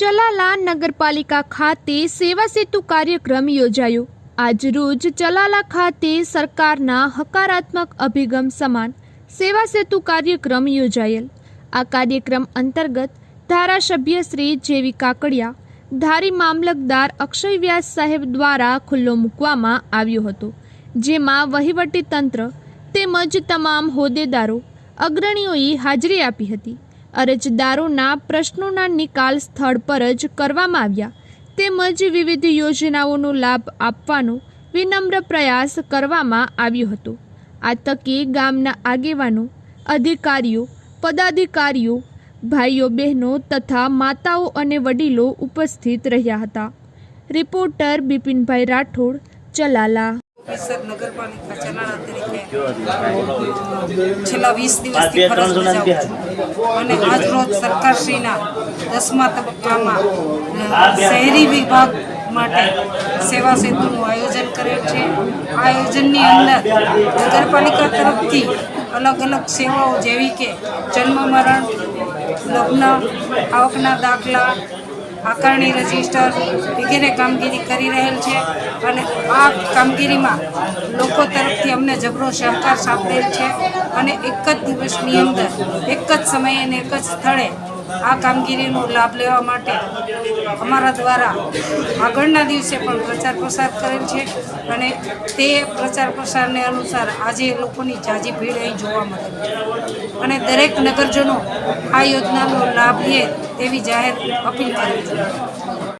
ચલાલા નગરપાલિકા ખાતે સેવા સેતુ કાર્યક્રમ યોજાયો. આજરોજ ચલાલા ખાતે સરકારના હકારાત્મક અભિગમ સમાન સેવા સેતુ કાર્યક્રમ યોજાયેલ. આ કાર્યક્રમ અંતર્ગત ધારાસભ્ય શ્રી જેવી કાકડિયા, ધારી મામલતદાર અક્ષય વ્યાસ સાહેબ દ્વારા ખુલ્લો મૂકવામાં આવ્યો હતો, જેમાં વહીવટી તંત્ર તેમજ તમામ હોદ્દેદારો, અગ્રણીઓએ હાજરી આપી હતી. અરજદારોના પ્રશ્નોના નિકાલ સ્થળ પર જ કરવામાં આવ્યા. તેમજ વિવિધ યોજનાઓનો લાભ આપવાનો વિનમ્ર પ્રયાસ કરવામાં આવ્યો હતો. આ તકે ગામના આગેવાનો, અધિકારીઓ, પદાધિકારીઓ, ભાઈઓ બહેનો તથા માતાઓ અને વડીલો ઉપસ્થિત રહ્યા હતા. રિપોર્ટર બિપિનભાઈ રાઠોડ, ચલાલા. નગરપાલિકા ચલાણા તરીકે છેલ્લા વીસ દિવસથી ફરજ બજાવું અને આજરોજ સરકારશ્રીના દસમા તબક્કામાં શહેરી વિભાગ માટે સેવા સેતુનું આયોજન કરેલ છે. આયોજનની અંદર નગરપાલિકા તરફથી અલગ અલગ સેવાઓ જેવી કે જન્મ મરણ લગ્ન આવકના દાખલા આકારણી રજિસ્ટર વગેરે કામગીરી કરી રહેલ છે અને આ કામગીરીમાં લોકો તરફથી અમને જબરો સહકાર સાંપડેલ છે અને એક જ દિવસની અંદર, એક જ સમયે અને એક જ સ્થળે આ કામગીરીનો લાભ લેવા માટે અમારા દ્વારા આગળના દિવસે પણ પ્રચાર પ્રસાર કરેલ છે અને તે પ્રચાર પ્રસારને અનુસાર આજે લોકોની જાજી ભીડ અહીં જોવા મળે અને દરેક નગરજનો આ યોજનાનો લાભ લે તેવી જાહેર અપીલ કરી છે.